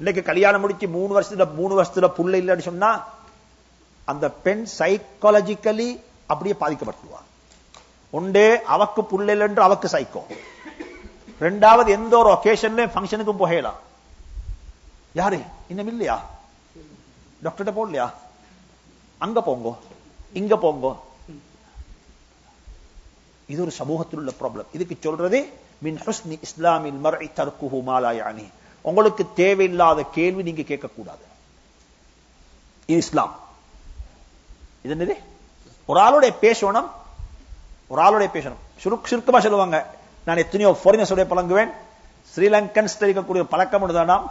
இன்னைக்கு கல்யாணம் முடிச்சு மூணு வருஷத்துல மூணு வருஷத்துல புள்ள இல்லைன்னு சொன்னா அந்த பெண் சைக்காலஜிக்கலி அப்படியே பாதிக்கப்பட்டுருவா உண்டே அவக்கு புள்ள இல்லைன்று அவக்கு சைக்கோ ரெண்டாவது எந்த ஒரு ஒகேஷன்லயும் ஃபங்க்ஷனுக்கும் புகையலாம் யாரு? இன்னும் இல்லையா? டாக்டர்கிட்ட போடலையா? அங்க போங்கோ இங்க போங்கோ. இது ஒரு சமூகத்தில் உள்ள ப்ராப்ளம் இதுக்கு சொல்றது மின் ஹுஸ்னி இஸ்லாமின் மர்இ தர்க்குஹு மா யானி உங்களுக்கு தேவையில்லாத கேள்வி நீங்க கேட்கக்கூடாது. இது இஸ்லாம். இது என்னது? ஒரு ஆளுடைய பேசணும். ஒரு ஆளுடைய பேசணும். சுருக் சுருக்கமா சொல்லுவாங்க. நான் எத்தனையோ ஃபாரினர்ஸுடைய பழங்குவேன். ஸ்ரீலங்கன்ஸ் தெரிவிக்கக்கூடிய பழக்கம் ஒன்றுதானா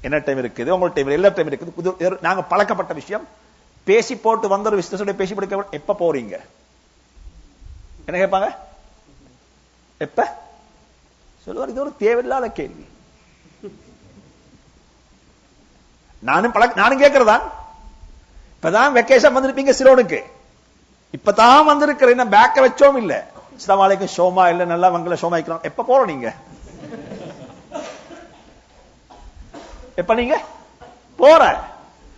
என்ன டைம் இருக்குது? உங்களோட டைம் எல்லா டைம் இருக்குது. புது நாங்க பழக்கப்பட்ட விஷயம். பேசி போட்டு வந்த ஒரு விஷயத்தோட பேசி படிக்க எப்ப போறீங்க? என்ன கேட்பாங்க? எப்ப? சொல்லுவார் இது ஒரு தேவையில்லாத கேள்வி. நானும் பழக்க நானும் கேட்கறதான் இப்பதான் வெக்கேஷன் வந்திருப்பீங்க சிலோனுக்கு. இப்பதான் வந்திருக்கிற என்ன பேக்க வச்சோம் இல்ல. இஸ்லாம் ஷோமா இல்ல நல்லா வங்கல ஷோமா வைக்கலாம் எப்ப போறோம் நீங்க? எப்ப நீங்க? போற.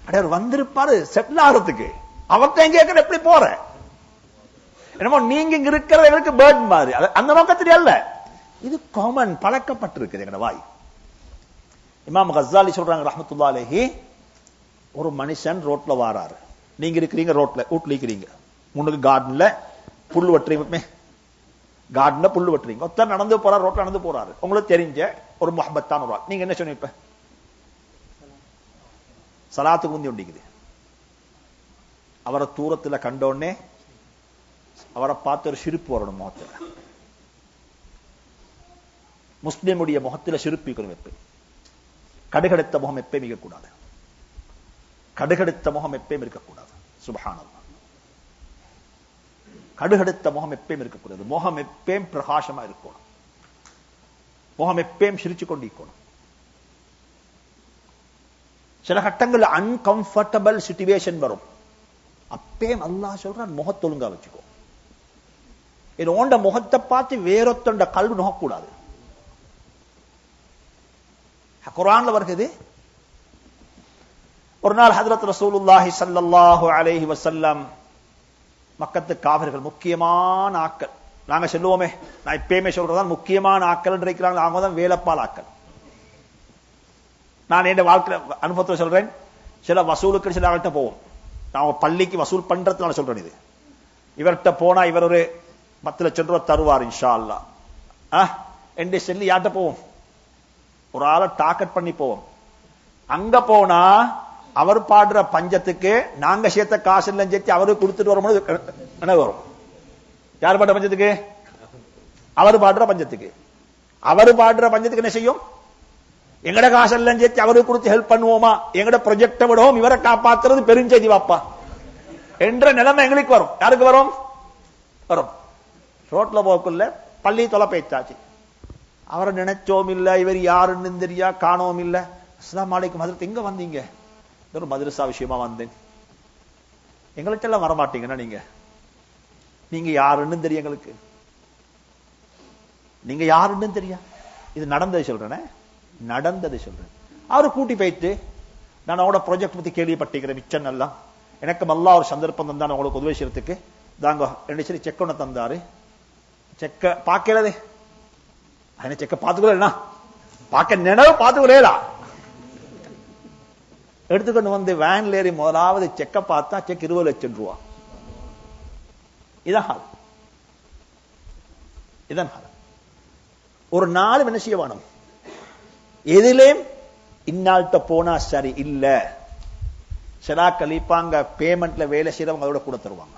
அடையார் வந்திருப்பாரு செட்டில் ஆகிறதுக்கு. அவர்கிட்ட எங்க கேட்கற எப்படி போற? என்னமோ நீங்க இங்க இருக்கிறது எங்களுக்கு பேர்ட் மாதிரி. அந்த நோக்கத்தில் அல்ல. இது காமன் பழக்கப்பட்டிருக்குது எங்க வாய். இமாம் கஸ்ஸாலி சொல்றாங்க ரஹமத்துல்லா அலஹி. ஒரு மனுஷன் ரோட்ல வாராரு. நீங்க இருக்கிறீங்க ரோட்ல வீட்டுல இருக்கிறீங்க. முன்னுக்கு கார்டன்ல புல் வெட்டுறீங்க. கார்டன்ல புல் வெட்டுறீங்க. ஒருத்தர் நடந்து போறாரு ரோட்ல நடந்து போறாரு. உங்களுக்கு தெரிஞ்ச ஒரு முஹப்பத்தான ஒரு ஆள். நீங்க என்ன சொன்னீங்க இப்ப? சலாத்துக்கு முந்தி ஒண்டிக்குது. அவரை தூரத்துல கண்டோடனே அவரை பார்த்து ஒரு சிரிப்பு வரணும் முகத்துல. முஸ்லிமுடைய முகத்துல சிரிப்பிக்கணும் வைப்பேன் கடுகடுத்த முகம் எப்பயும் இருக்கக்கூடாது. கடுகடுத்த முகம் எப்பயும் இருக்கக்கூடாது. சுபஹானல்லாஹ் கடுகடுத்த முகம் எப்பயும் இருக்கக்கூடாது. முகம் எப்பயும் பிரகாசமா இருக்கணும். முகம் எப்பயும் சிரிச்சு கொண்டிருக்கணும் சில கட்டங்கள் அன்கம்ஃபர்டபிள் சுச்சுவேஷன் வரும். அப்பயும் அல்லாஹ் சொல்றான் முகத்தை வச்சுக்கோ. இது ஓண்ட முகத்தை பார்த்து வேறொத்தொண்ட கல்வி நோக்கக்கூடாது. குரான்ல வருகிறது ஒரு நாள் ஹதரத் ரசூலுல்லாஹி சல்லாஹு அலைஹி வசல்லம் மக்கத்து காவிர்கள் முக்கியமான ஆக்கள். நாங்க சொல்லுவோமே நான் இப்பயுமே சொல்றதான் முக்கியமான ஆக்கள் இருக்கிறாங்க அவங்க தான் வேலப்பால் ஆக்கள். நான் என் வாழ்க்கை அனுபவத்தில் சொல்றேன் சில வசூலுக்கு சில ஆள்கிட்ட போவோம். நான் பள்ளிக்கு வசூல் பண்றதுனால சொல்றேன் இது. இவர்கிட்ட போனா இவர் ஒரு பத்து லட்சம் ரூபா தருவார் இன்ஷா அல்லா என்று சொல்லி யார்கிட்ட போவோம்? ஒரு ஆளை டார்கெட் பண்ணி போவோம். அங்க போனா அவர் பாடுற பஞ்சத்துக்கு நாங்க சேர்த்த காசு இல்லைன்னு சேர்த்து அவருக்கு கொடுத்துட்டு வரும்போது என்ன வரும்? யார் பாடுற பஞ்சத்துக்கு? அவர் பாடுற பஞ்சத்துக்கு. அவர் பாடுற பஞ்சத்துக்கு என்ன செய்யும்? எங்கட காசெல்லாம் சேர்த்து அவருக்கு கொடுத்து ஹெல்ப் பண்ணுவோமா? எங்கட ப்ரொஜெக்ட விடவும் இவரை காப்பாத்துறது பெருஞ்செய்தி வாப்பா. என்ற நிலைமை எங்களுக்கு வரும். யாருக்கு வரும்? வரும். ரோட்ல போக்குள்ள பள்ளி தொலை பேச்சாச்சு அவரை நினைச்சோம் இல்ல இவர் யாருன்னு தெரியா காணோம் இல்ல அஸ்லாம் அலைக்கும். மதுரத்து எங்க வந்தீங்க? ஒரு மதுரசா விஷயமா வந்தேன். எங்கள்கிட்ட எல்லாம் வரமாட்டீங்கன்னா நீங்க? நீங்க யாருன்னு தெரியும் எங்களுக்கு. நீங்க யாருன்னு தெரியா? இது நடந்தது சொல்றேனே? நடந்தது சொல்றேன். அவரு கூட்டி போயிட்டு நான் அவனோட ப்ராஜெக்ட் பத்தி கேள்விப்பட்டிருக்கிறேன் மிச்சம் எல்லாம். எனக்கு நல்லா ஒரு சந்தர்ப்பம் தந்தான் உங்களுக்கு உதவி செய்யறதுக்கு. தாங்க ரெண்டு சரி செக் ஒன்று தந்தாரு. செக்க பார்க்கலதே. ఆయన చెక్క పాతుకోలేనా పాక நினைவு பாத்துக்கொள்ளா எடுத்துக்கொண்டு வந்து வேன்ல ஏறி முதலாவது செக்க பார்த்தா செக் இருபது லட்சம் ரூபா இதான் ஹால் இதான் ஹால் ஒரு நாள் என்ன செய்ய வேணும் எதிலேயும் இந்நாள்கிட்ட போனா சரி இல்ல சிலா கழிப்பாங்க பேமெண்ட்ல வேலை செய்யறவங்க அதோட கூட தருவாங்க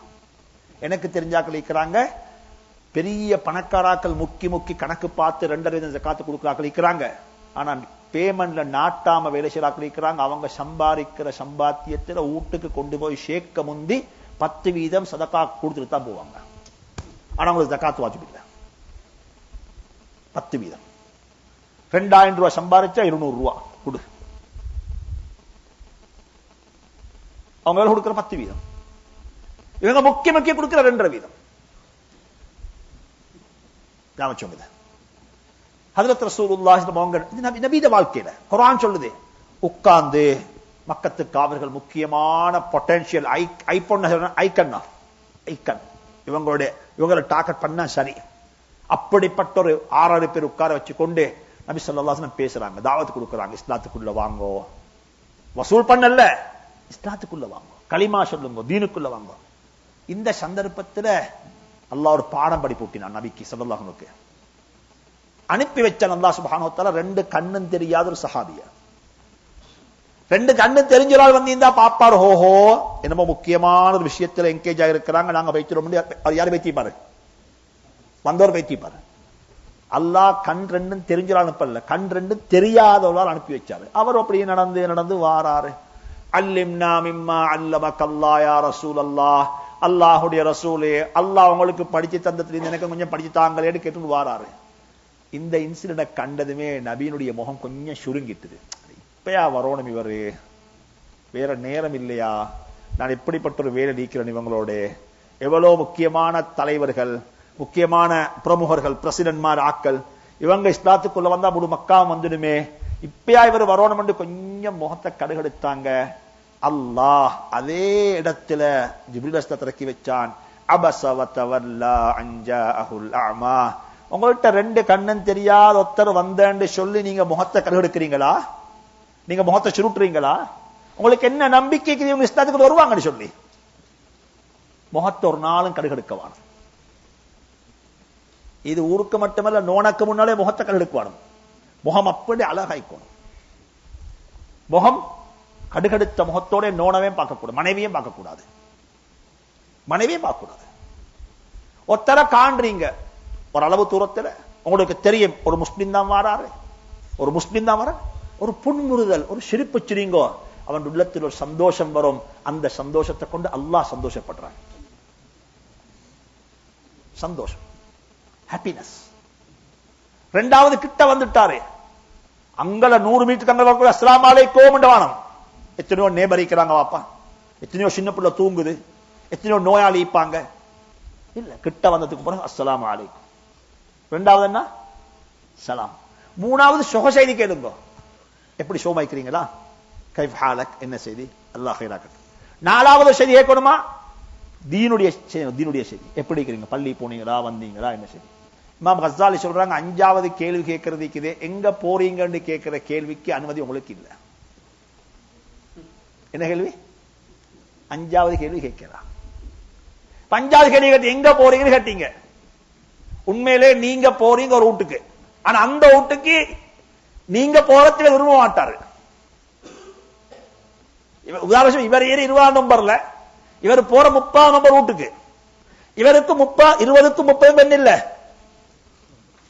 எனக்கு தெரிஞ்சாக்கள் இருக்கிறாங்க பெரிய பணக்காராக்கள் முக்கி முக்கி கணக்கு பார்த்து ரெண்டரை வீதம் காத்து கொடுக்குறாக்கள் இருக்கிறாங்க. ஆனா பேமெண்ட்ல நாட்டாம வேலை செய்யறாக்கள் இருக்கிறாங்க. அவங்க சம்பாதிக்கிற சம்பாத்தியத்துல வீட்டுக்கு கொண்டு போய் சேர்க்க முந்தி பத்து வீதம் சதக்கா கொடுத்துட்டு தான் போவாங்க. ஆனா அவங்களுக்கு ஜக்காத்து வாஜிப் இல்லை. பத்து வீதம். ரெண்டாயிரம் ரூபாய் சம்பாதிச்சா இருநூறு ரூபா கொடு. அவங்க கொடுக்கிற பத்து வீதம். இவங்க முக்கிய முக்கிய கொடுக்கிற ரெண்டரை வீதம். ஞாபகம் இதை ஹதரத் இது நபீத வாழ்க்கையில குரான் சொல்லுது உட்கார்ந்து மக்கத்து அவர்கள் முக்கியமான பொட்டன்ஷியல் ஐபோன் ஐக்கன் ஐக்கன் இவங்களுடைய இவங்களை டார்கெட் பண்ணா சரி அப்படிப்பட்ட ஒரு ஆறாறு பேர் உட்கார வச்சு கொண்டு நபி சொல்லலாம் பேசுறாங்க தாவத்து கொடுக்குறாங்க இஸ்லாத்துக்குள்ள வாங்கோ வசூல் பண்ணல இஸ்லாத்துக்குள்ள வாங்கோ களிமா சொல்லுங்க தீனுக்குள்ள வாங்கோ இந்த சந்தர்ப்பத்துல அல்லா ஒரு பாடம் படி போட்டினான் நபிக்கு சல்லாஹனுக்கு அனுப்பி வச்சான் அல்லா சுபானோத்தால ரெண்டு கண்ணும் தெரியாத ஒரு சஹாபியா. ரெண்டு கண்ணு தெரிஞ்ச வந்தீங்க பாப்பார் ஹோஹோ என்னமோ முக்கியமான ஒரு விஷயத்துல என்கேஜ் ஆகிருக்கிறாங்க நாங்க வைக்கிறோம் அவர் யாரு வைத்திப்பாரு வந்தவர் வைத்திப்பாரு அல்லாஹ் கண் ரெண்டும் தெரிஞ்ச அனுப்பல. கண் ரெண்டும் தெரியாத அனுப்பி வச்சாரு. அவர் அப்படியே நடந்து நடந்து வாராரு. அல்லிம்னா மிம்மா அல்லம கல்லா யா ரசூல் அல்லாஹ் அல்லாஹுடைய ரசூலே அல்லாஹ் அவங்களுக்கு படிச்சு தந்தத்துல எனக்கு கொஞ்சம் படிச்சு தாங்களேன்னு கேட்டு வாராரு. இந்த இன்சிடென்ட கண்டதுமே நபீனுடைய முகம் கொஞ்சம் சுருங்கிட்டுது. இப்பயா வரணும் இவரு. வேற நேரம் இல்லையா? நான் எப்படிப்பட்ட ஒரு வேலை நீக்கிறேன் இவங்களோட? எவ்வளோ முக்கியமான தலைவர்கள் முக்கியமான பிரமுகர்கள் பிரசிடன்ட்மார் ஆக்கள். இவங்க இஸ்லாத்துக்குள்ள வந்தா முழு மக்கா வந்துடுமே. இப்பயா இவர் வரணும் கொஞ்சம் முகத்தை கடுகெடுத்தாங்க. அல்லாஹ் அதே இடத்துல ஜிபிரிலஸ்த திறக்கி வச்சான். அபசவத்தவல்லா அஞ்சா உங்கள்கிட்ட ரெண்டு கண்ணன் தெரியாத ஒருத்தர் வந்தேன்னு சொல்லி நீங்க முகத்தை கருகெடுக்கிறீங்களா நீங்க முகத்தை சுருட்டுறீங்களா? உங்களுக்கு என்ன நம்பிக்கைக்கு இவங்க இஸ்லாத்துக்கு வருவாங்கன்னு சொல்லி. முகத்தை ஒரு நாளும் கடுகெடுக்கவானும் இது ஊருக்கு மட்டுமல்ல நோனக்கு முன்னாலே முகத்தை கடுகெடுக்கவானும் முகம் அப்படி அழகாய்க்கணும். முகம் கடுகடுத்த முகத்தோட நோனவே பார்க்கக்கூடாது. மனைவியும் பார்க்கக்கூடாது. மனைவியும் பார்க்கக்கூடாது. ஒத்தர காண்றீங்க. ஒரு அளவு தூரத்துல உங்களுக்கு தெரியும். ஒரு முஸ்லீம் தான் வாராரு. ஒரு முஸ்லீம் தான் வர ஒரு புன்முறுதல் ஒரு சிரிப்பு சிரிங்கோ அவன் உள்ளத்தில் ஒரு சந்தோஷம் வரும். அந்த சந்தோஷத்தை கொண்டு அல்லாஹ் சந்தோஷப்படுறான். சந்தோஷம். ஹாப்பினஸ் ரெண்டாவது கிட்ட வந்துட்டாரு. அங்கல நூறு மீட்டர் அங்க அஸ்லாம் அலைக்கோம் வானம். எத்தனையோ நேபரிக்கிறாங்க வாப்பா. எத்தனையோ சின்ன பிள்ளை தூங்குது. எத்தனையோ நோயாளிப்பாங்க இல்ல கிட்ட வந்ததுக்கு பிறகு அஸ்லாம் அலைக்கும். ரெண்டாவது என்ன? சலாம். மூணாவது சுக செய்தி கேளுங்க. எப்படி சோமாய்க்கிறீங்களா? கைஃப் ஹாலக். என்ன செய்தி? அல்லாஹ் நாலாவது செய்தி கேட்கணுமா? தீனுடைய தீனுடைய செய்தி. எப்படி இருக்கிறீங்க? பள்ளி போனீங்களா? வந்தீங்களா? என்ன செய்தி? இமாம் ஹஸ்ஸாலி சொல்றாங்க அஞ்சாவது கேள்வி கேட்கறதுக்கு இது. எங்க போறீங்கன்னு கேட்கிற கேள்விக்கு அனுமதி உங்களுக்கு இல்ல. என்ன கேள்வி? அஞ்சாவது கேள்வி கேட்கலாம் பஞ்சாவது கேள்வி கேட்டு எங்க போறீங்கன்னு கேட்டீங்க. உண்மையிலே நீங்க போறீங்க ஒரு வீட்டுக்கு. ஆனா அந்த வீட்டுக்கு நீங்க போறதுல விரும்ப மாட்டாரு. உதாரணம் இவர் ஏறி இருபதாம் நம்பர்ல. இவர் போற முப்பதாம் நம்பர் வீட்டுக்கு. இவருக்கு முப்பா இருபதுக்கு முப்பது பெண் இல்ல.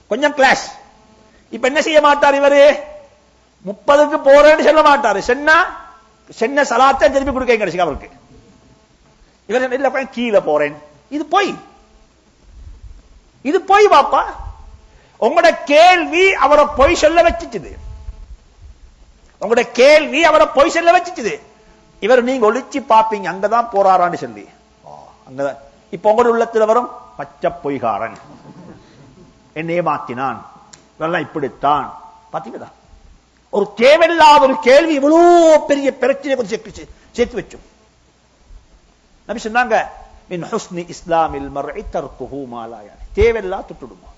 கொஞ்சம் கிளாஸ் இப்ப என்ன செய்ய மாட்டார் இவரு? முப்பதுக்கு போறேன்னு சொல்ல மாட்டாரு. சென்னா சென்ன சலாத்தை திருப்பி கொடுக்க கிடைச்சு அவருக்கு? இவர் இல்ல கீழே போறேன். இது போய். இது போய் பாப்பா. உங்களோட கேள்வி அவரை பொய் சொல்ல வச்சுச்சுது. உங்களோட கேள்வி அவரை பொய் சொல்ல வச்சுச்சுது. இவர் நீங்க ஒழிச்சு பாப்பீங்க. அங்கதான் போறாரான்னு சொல்லி. அங்கதான். இப்ப உங்களோட உள்ளத்துல வரும் பச்சை பொய்காரன். என்னையே மாத்தினான். இதெல்லாம் இப்படித்தான். பாத்தீங்களா? ஒரு தேவையில்லாத ஒரு கேள்வி இவ்வளவு பெரிய பிரச்சனை சேர்த்து சேர்த்து வச்சோம் நபி சொன்னாங்க இஸ்லாமில் தேவையில்லா தொட்டுடுமா?